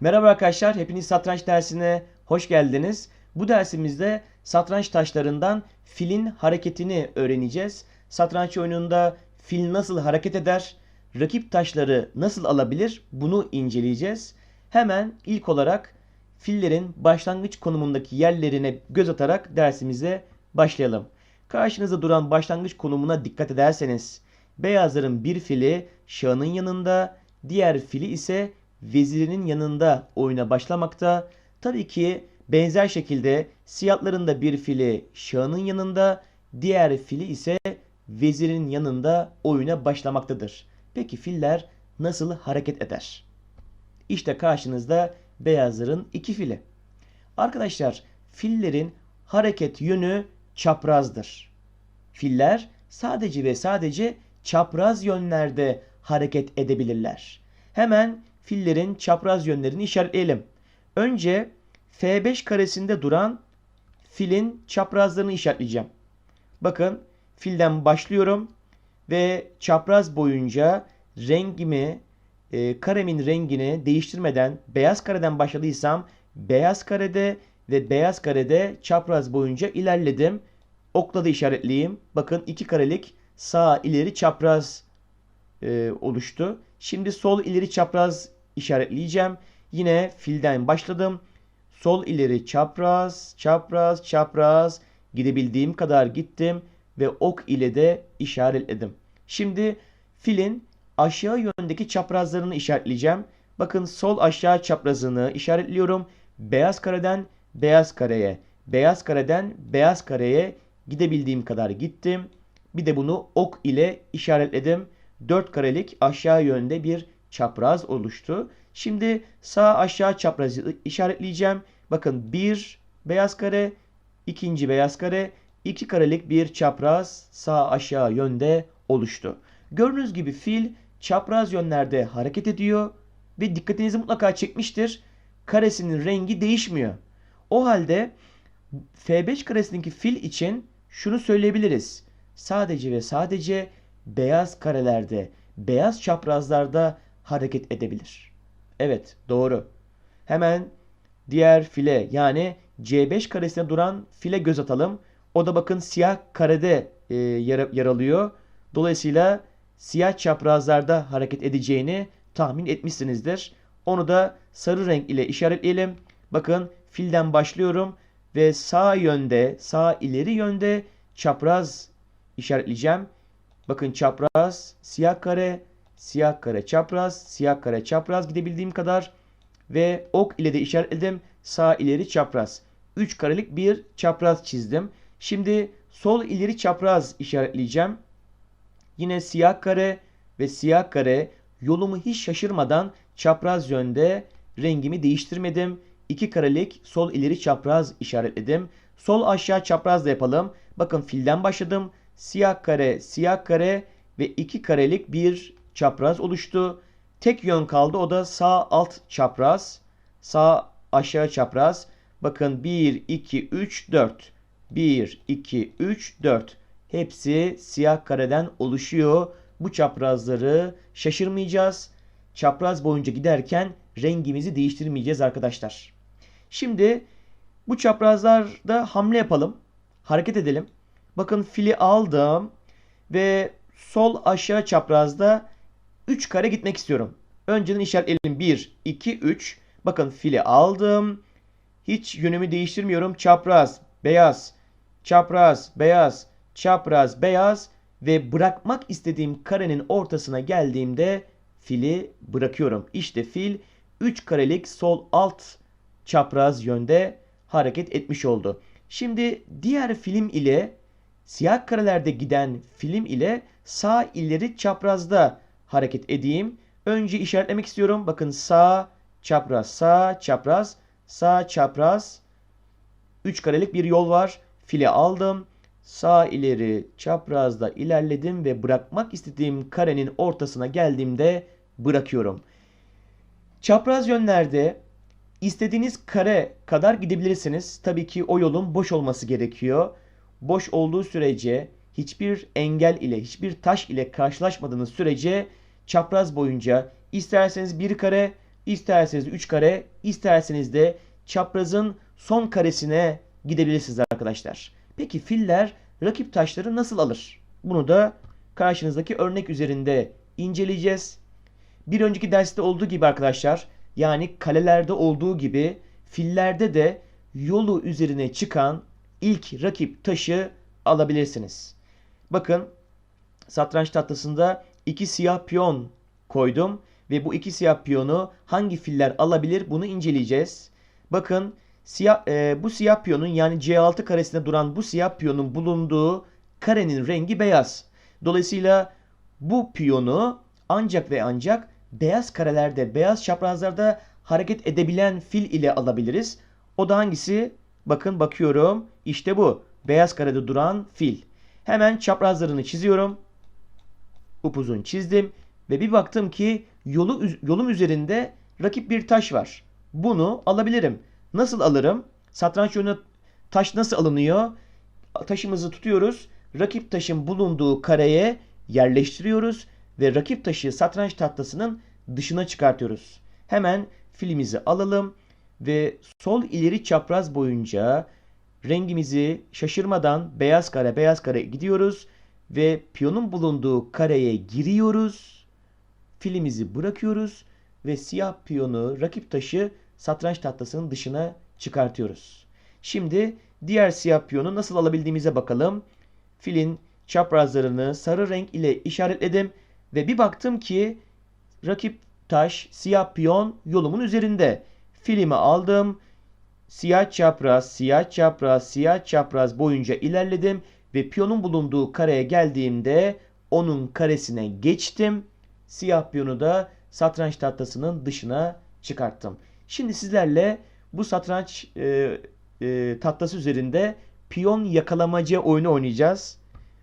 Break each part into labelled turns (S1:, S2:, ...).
S1: Merhaba arkadaşlar, hepiniz satranç dersine hoş geldiniz. Bu dersimizde satranç taşlarından filin hareketini öğreneceğiz. Satranç oyununda fil nasıl hareket eder, rakip taşları nasıl alabilir bunu inceleyeceğiz. Hemen ilk olarak fillerin başlangıç konumundaki yerlerine göz atarak dersimize başlayalım. Karşınızda duran başlangıç konumuna dikkat ederseniz beyazların bir fili şahının yanında, diğer fili ise vezirinin yanında oyuna başlamakta. Tabii ki benzer şekilde siyahların da bir fili şahının yanında, diğer fili ise vezirin yanında oyuna başlamaktadır. Peki filler nasıl hareket eder? İşte karşınızda beyazların iki fili. Arkadaşlar fillerin hareket yönü çaprazdır. Filler sadece ve sadece çapraz yönlerde hareket edebilirler. Hemen fillerin çapraz yönlerini işaretleyelim. Önce F5 karesinde duran filin çaprazlarını işaretleyeceğim. Bakın filden başlıyorum ve çapraz boyunca rengimi, e, karemin rengini değiştirmeden beyaz kareden başladıysam beyaz karede ve beyaz karede çapraz boyunca ilerledim. Okla da işaretleyeyim. Bakın iki karelik sağ ileri çapraz e, oluştu. Şimdi sol ileri çapraz işaretleyeceğim. Yine filden başladım. Sol ileri çapraz, çapraz, çapraz gidebildiğim kadar gittim ve ok ile de işaretledim. Şimdi filin aşağı yöndeki çaprazlarını işaretleyeceğim. Bakın sol aşağı çaprazını işaretliyorum. Beyaz kareden beyaz kareye, beyaz kareden beyaz kareye gidebildiğim kadar gittim. Bir de bunu ok ile işaretledim. 4 karelik aşağı yönde bir çapraz oluştu. Şimdi sağ aşağı çaprazı işaretleyeceğim. Bakın bir beyaz kare, ikinci beyaz kare, iki karelik bir çapraz sağ aşağı yönde oluştu. Gördüğünüz gibi fil çapraz yönlerde hareket ediyor ve dikkatinizi mutlaka çekmiştir. Karesinin rengi değişmiyor. O halde F5 karesindeki fil için şunu söyleyebiliriz. Sadece ve sadece beyaz karelerde, beyaz çaprazlarda hareket edebilir. Evet doğru. Hemen diğer file yani C5 karesine duran file göz atalım. O da bakın siyah karede e, yer, yer alıyor. Dolayısıyla siyah çaprazlarda hareket edeceğini tahmin etmişsinizdir. Onu da sarı renk ile işaretleyelim. Bakın filden başlıyorum ve sağ yönde, sağ ileri yönde çapraz işaretleyeceğim. Bakın çapraz, siyah kare, siyah kare çapraz, siyah kare çapraz gidebildiğim kadar ve ok ile de işaretledim. Sağ ileri çapraz. 3 karelik bir çapraz çizdim. Şimdi sol ileri çapraz işaretleyeceğim. Yine siyah kare ve siyah kare yolumu hiç şaşırmadan çapraz yönde rengimi değiştirmedim. 2 karelik sol ileri çapraz işaretledim. Sol aşağı çapraz da yapalım. Bakın filden başladım. Siyah kare, siyah kare ve 2 karelik bir çapraz oluştu. Tek yön kaldı o da sağ alt çapraz. Sağ aşağı çapraz. Bakın 1, 2, 3, 4. 1, 2, 3, 4. Hepsi siyah kareden oluşuyor. Bu çaprazları şaşırmayacağız. Çapraz boyunca giderken rengimizi değiştirmeyeceğiz arkadaşlar. Şimdi bu çaprazlarda hamle yapalım. Hareket edelim. Bakın fili aldım ve sol aşağı çaprazda 3 kare gitmek istiyorum. Önceden işaretleyelim. 1, 2, 3. Bakın fili aldım. Hiç yönümü değiştirmiyorum. Çapraz, beyaz, çapraz, beyaz, çapraz, beyaz ve bırakmak istediğim karenin ortasına geldiğimde fili bırakıyorum. İşte fil 3 karelik sol alt çapraz yönde hareket etmiş oldu. Şimdi diğer film ile siyah karelerde giden film ile sağ ileri çaprazda hareket edeyim. Önce işaretlemek istiyorum. Bakın sağ çapraz, sağ çapraz, sağ çapraz. 3 karelik bir yol var. Fili aldım. Sağ ileri çaprazda ilerledim ve bırakmak istediğim karenin ortasına geldiğimde bırakıyorum. Çapraz yönlerde istediğiniz kare kadar gidebilirsiniz. Tabii ki o yolun boş olması gerekiyor. Boş olduğu sürece hiçbir engel ile, hiçbir taş ile karşılaşmadığınız sürece çapraz boyunca isterseniz bir kare, isterseniz üç kare, isterseniz de çaprazın son karesine gidebilirsiniz arkadaşlar. Peki filler rakip taşları nasıl alır? Bunu da karşınızdaki örnek üzerinde inceleyeceğiz. Bir önceki derste olduğu gibi arkadaşlar, yani kalelerde olduğu gibi fillerde de yolu üzerine çıkan ilk rakip taşı alabilirsiniz. Bakın satranç tahtasında iki siyah piyon koydum ve bu iki siyah piyonu hangi filler alabilir bunu inceleyeceğiz. Bakın siyah, e, bu siyah piyonun yani C6 karesinde duran bu siyah piyonun bulunduğu karenin rengi beyaz. Dolayısıyla bu piyonu ancak ve ancak beyaz karelerde, beyaz çaprazlarda hareket edebilen fil ile alabiliriz. O da hangisi? Bakın bakıyorum. İşte bu. Beyaz karede duran fil. Hemen çaprazlarını çiziyorum. Upuzun çizdim ve bir baktım ki yolu yolum üzerinde rakip bir taş var. Bunu alabilirim. Nasıl alırım? Satranç oyunu taş nasıl alınıyor? Taşımızı tutuyoruz. Rakip taşın bulunduğu kareye yerleştiriyoruz ve rakip taşı satranç tahtasının dışına çıkartıyoruz. Hemen filimizi alalım ve sol ileri çapraz boyunca rengimizi şaşırmadan beyaz kare beyaz kare gidiyoruz ve piyonun bulunduğu kareye giriyoruz. Filimizi bırakıyoruz ve siyah piyonu rakip taşı satranç tahtasının dışına çıkartıyoruz. Şimdi diğer siyah piyonu nasıl alabildiğimize bakalım. Filin çaprazlarını sarı renk ile işaretledim ve bir baktım ki rakip taş siyah piyon yolumun üzerinde. Filimi aldım. Siyah çapraz, siyah çapraz, siyah çapraz boyunca ilerledim ve piyonun bulunduğu kareye geldiğimde onun karesine geçtim. Siyah piyonu da satranç tahtasının dışına çıkarttım. Şimdi sizlerle bu satranç e, e, tahtası üzerinde piyon yakalamaca oyunu oynayacağız.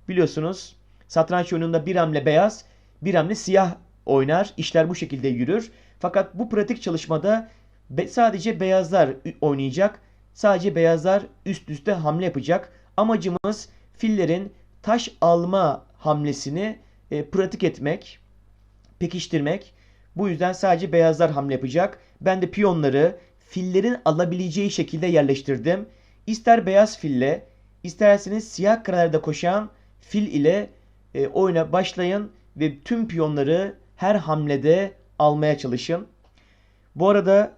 S1: Biliyorsunuz satranç oyununda bir hamle beyaz, bir hamle siyah oynar. İşler bu şekilde yürür. Fakat bu pratik çalışmada sadece beyazlar oynayacak. Sadece beyazlar üst üste hamle yapacak. Amacımız fillerin taş alma hamlesini e, pratik etmek, pekiştirmek. Bu yüzden sadece beyazlar hamle yapacak. Ben de piyonları fillerin alabileceği şekilde yerleştirdim. İster beyaz fille, isterseniz siyah karelerde koşan fil ile e, oyuna başlayın ve tüm piyonları her hamlede almaya çalışın. Bu arada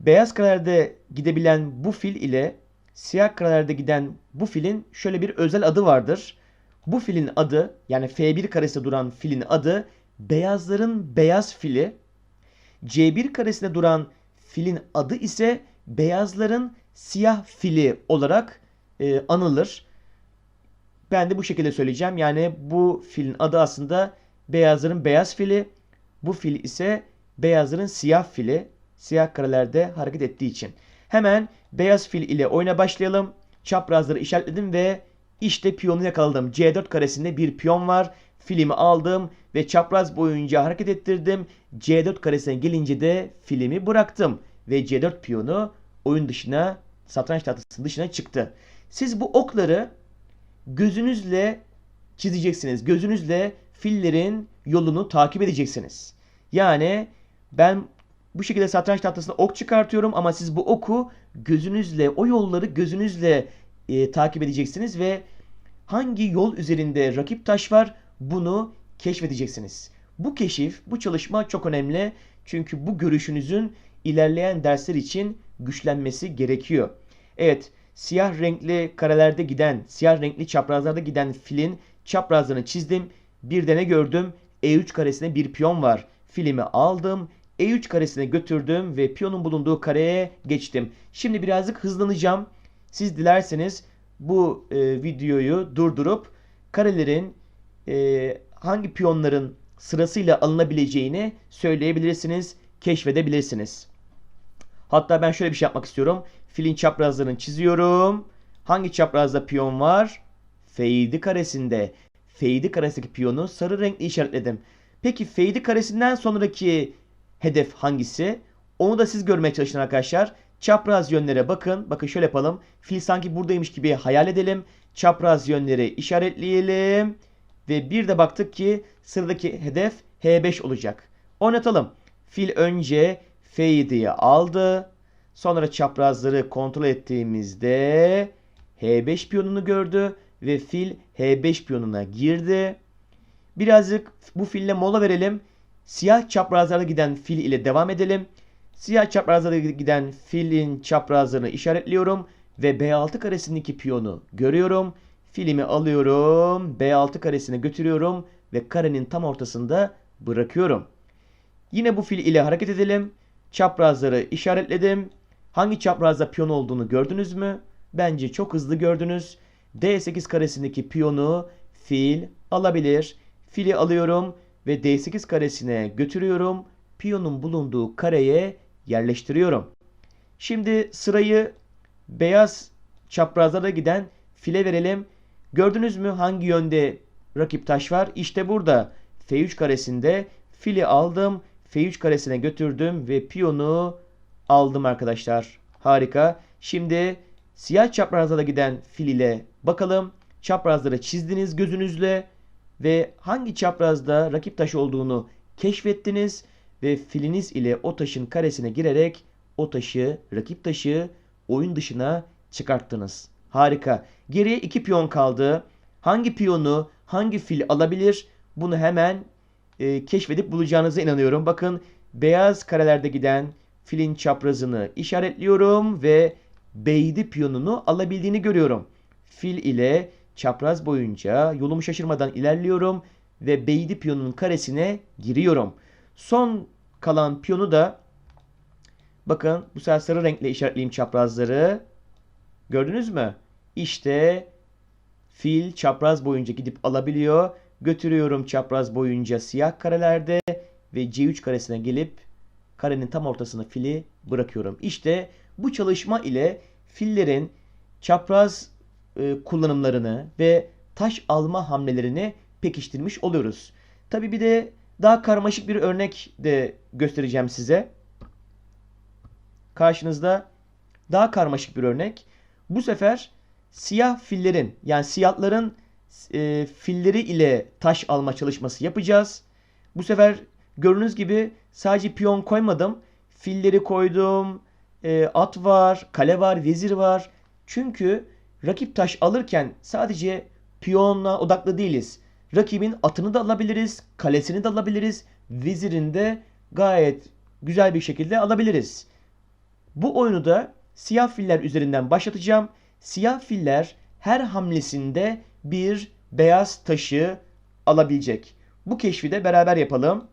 S1: beyaz karelerde gidebilen bu fil ile siyah karelerde giden bu filin şöyle bir özel adı vardır. Bu filin adı yani F1 karesinde duran filin adı beyazların beyaz fili. C1 karesinde duran filin adı ise beyazların siyah fili olarak e, anılır. Ben de bu şekilde söyleyeceğim. Yani bu filin adı aslında beyazların beyaz fili. Bu fil ise beyazların siyah fili. Siyah karelerde hareket ettiği için. Hemen beyaz fil ile oyuna başlayalım. Çaprazları işaretledim ve işte piyonu yakaladım. C4 karesinde bir piyon var. Filimi aldım ve çapraz boyunca hareket ettirdim. C4 karesine gelince de filimi bıraktım. Ve C4 piyonu oyun dışına, satranç tahtasının dışına çıktı. Siz bu okları gözünüzle çizeceksiniz. Gözünüzle fillerin yolunu takip edeceksiniz. Yani ben bu şekilde satranç tahtasına ok çıkartıyorum ama siz bu oku gözünüzle, o yolları gözünüzle e, takip edeceksiniz ve hangi yol üzerinde rakip taş var bunu keşfedeceksiniz. Bu keşif, bu çalışma çok önemli. Çünkü bu görüşünüzün ilerleyen dersler için güçlenmesi gerekiyor. Evet, siyah renkli karelerde giden, siyah renkli çaprazlarda giden filin çaprazlarını çizdim. Bir de ne gördüm? E3 karesine bir piyon var. Filimi aldım. E3 karesine götürdüm ve piyonun bulunduğu kareye geçtim. Şimdi birazcık hızlanacağım. Siz dilerseniz bu e, videoyu durdurup karelerin e, hangi piyonların sırasıyla alınabileceğini söyleyebilirsiniz, keşfedebilirsiniz. Hatta ben şöyle bir şey yapmak istiyorum. Filin çaprazlarını çiziyorum. Hangi çaprazda piyon var? Feydi karesinde. Feydi karesindeki piyonu sarı renkli işaretledim. Peki feydi karesinden sonraki hedef hangisi? Onu da siz görmeye çalışın arkadaşlar. Çapraz yönlere bakın. Bakın şöyle yapalım. Fil sanki buradaymış gibi hayal edelim. çapraz yönleri işaretleyelim. Ve bir de baktık ki sıradaki hedef H5 olacak. Oynatalım. Fil önce F7'yi aldı. Sonra çaprazları kontrol ettiğimizde H5 piyonunu gördü ve fil H5 piyonuna girdi. Birazcık bu fille mola verelim. Siyah çaprazlara giden fil ile devam edelim. Siyah çaprazlara giden filin çaprazlarını işaretliyorum ve B6 karesindeki piyonu görüyorum. Filimi alıyorum, B6 karesine götürüyorum ve karenin tam ortasında bırakıyorum. Yine bu fil ile hareket edelim. Çaprazları işaretledim. Hangi çaprazda piyon olduğunu gördünüz mü? Bence çok hızlı gördünüz. D8 karesindeki piyonu fil alabilir. Fili alıyorum ve D8 karesine götürüyorum. Piyonun bulunduğu kareye yerleştiriyorum. Şimdi sırayı beyaz çaprazlara giden file verelim. Gördünüz mü hangi yönde rakip taş var? İşte burada. F3 karesinde fili aldım. F3 karesine götürdüm ve piyonu aldım arkadaşlar. Harika. Şimdi siyah çaprazlara giden fil ile bakalım. Çaprazları çizdiniz gözünüzle ve hangi çaprazda rakip taş olduğunu keşfettiniz ve filiniz ile o taşın karesine girerek o taşı, rakip taşı oyun dışına çıkarttınız. Harika. Geriye iki piyon kaldı. Hangi piyonu hangi fil alabilir? Bunu hemen e, keşfedip bulacağınıza inanıyorum. Bakın beyaz karelerde giden filin çaprazını işaretliyorum ve beydi piyonunu alabildiğini görüyorum. Fil ile çapraz boyunca yolumu şaşırmadan ilerliyorum ve beydi piyonunun karesine giriyorum. Son kalan piyonu da bakın bu sefer sarı renkle işaretleyeyim çaprazları. Gördünüz mü? İşte fil çapraz boyunca gidip alabiliyor. Götürüyorum çapraz boyunca siyah karelerde ve C3 karesine gelip karenin tam ortasına fili bırakıyorum. İşte bu çalışma ile fillerin çapraz e, kullanımlarını ve taş alma hamlelerini pekiştirmiş oluyoruz. Tabi bir de daha karmaşık bir örnek de göstereceğim size. Karşınızda daha karmaşık bir örnek. Bu sefer siyah fillerin yani siyahların e, filleri ile taş alma çalışması yapacağız. Bu sefer gördüğünüz gibi sadece piyon koymadım. Filleri koydum. E, at var, kale var, vezir var. Çünkü rakip taş alırken sadece piyonla odaklı değiliz. Rakibin atını da alabiliriz, kalesini de alabiliriz, vezirini de gayet güzel bir şekilde alabiliriz. Bu oyunu da siyah filler üzerinden başlatacağım. Siyah filler her hamlesinde bir beyaz taşı alabilecek. Bu keşfi de beraber yapalım.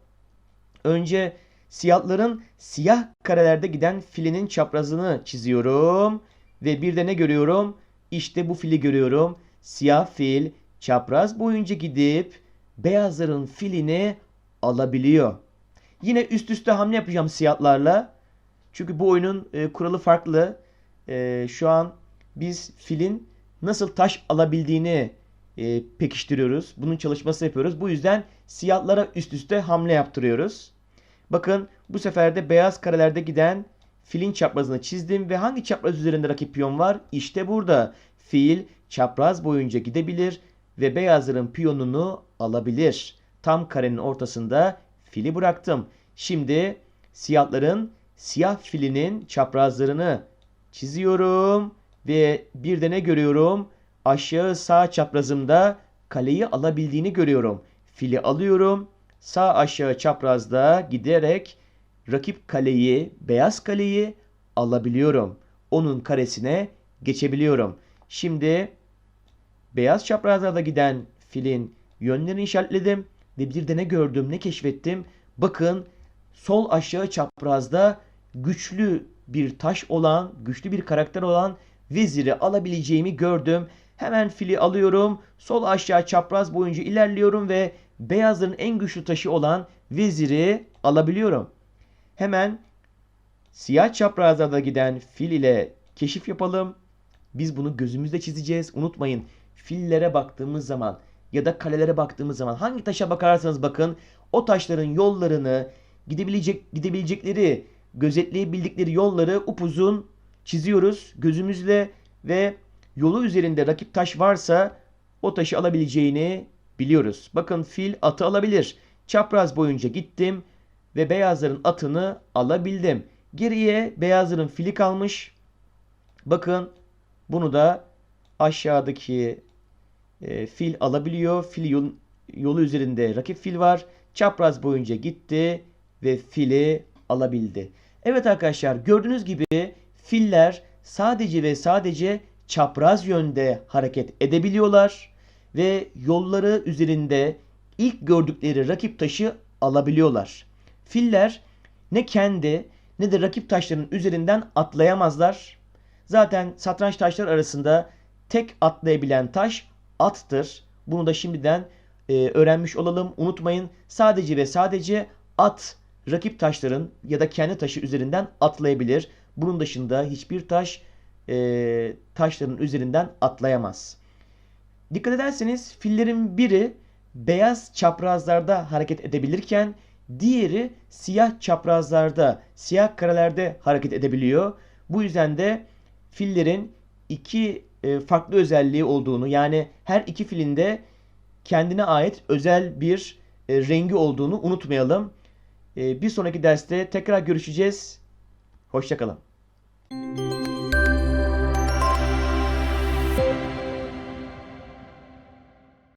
S1: Önce siyahların siyah karelerde giden filinin çaprazını çiziyorum. Ve bir de ne görüyorum? İşte bu fili görüyorum. Siyah fil çapraz boyunca gidip beyazların filini alabiliyor. Yine üst üste hamle yapacağım siyahlarla. Çünkü bu oyunun e, kuralı farklı. E, şu an biz filin nasıl taş alabildiğini e, pekiştiriyoruz. Bunun çalışması yapıyoruz. Bu yüzden siyahlara üst üste hamle yaptırıyoruz. Bakın bu sefer de beyaz karelerde giden filin çaprazını çizdim ve hangi çapraz üzerinde rakip piyon var? İşte burada. Fil çapraz boyunca gidebilir ve beyazların piyonunu alabilir. Tam karenin ortasında fili bıraktım. Şimdi siyahların siyah filinin çaprazlarını çiziyorum ve bir de ne görüyorum? Aşağı sağ çaprazımda kaleyi alabildiğini görüyorum. Fili alıyorum. Sağ aşağı çaprazda giderek rakip kaleyi, beyaz kaleyi alabiliyorum. Onun karesine geçebiliyorum. Şimdi beyaz çaprazlarda giden filin yönlerini işaretledim ve bir de ne gördüm, ne keşfettim? Bakın sol aşağı çaprazda güçlü bir taş olan, güçlü bir karakter olan veziri alabileceğimi gördüm. Hemen fili alıyorum. Sol aşağı çapraz boyunca ilerliyorum ve beyazların en güçlü taşı olan veziri alabiliyorum. Hemen siyah çaprazlarda giden fil ile keşif yapalım. Biz bunu gözümüzde çizeceğiz. Unutmayın fillere baktığımız zaman ya da kalelere baktığımız zaman hangi taşa bakarsanız bakın o taşların yollarını gidebilecek gidebilecekleri gözetleyebildikleri yolları upuzun çiziyoruz gözümüzle ve yolu üzerinde rakip taş varsa o taşı alabileceğini biliyoruz. Bakın fil atı alabilir. Çapraz boyunca gittim ve beyazların atını alabildim. Geriye beyazların fili kalmış. Bakın bunu da aşağıdaki e, fil alabiliyor. Fil yol, yolu üzerinde rakip fil var. Çapraz boyunca gitti ve fili alabildi. Evet arkadaşlar gördüğünüz gibi filler sadece ve sadece çapraz yönde hareket edebiliyorlar ve yolları üzerinde ilk gördükleri rakip taşı alabiliyorlar. Filler ne kendi ne de rakip taşların üzerinden atlayamazlar. Zaten satranç taşları arasında tek atlayabilen taş attır. Bunu da şimdiden e, öğrenmiş olalım. Unutmayın sadece ve sadece at rakip taşların ya da kendi taşı üzerinden atlayabilir. Bunun dışında hiçbir taş e, taşların üzerinden atlayamaz. Dikkat ederseniz fillerin biri beyaz çaprazlarda hareket edebilirken diğeri siyah çaprazlarda, siyah karelerde hareket edebiliyor. Bu yüzden de fillerin iki e, farklı özelliği olduğunu yani her iki filin de kendine ait özel bir e, rengi olduğunu unutmayalım. E, bir sonraki derste tekrar görüşeceğiz. Hoşçakalın.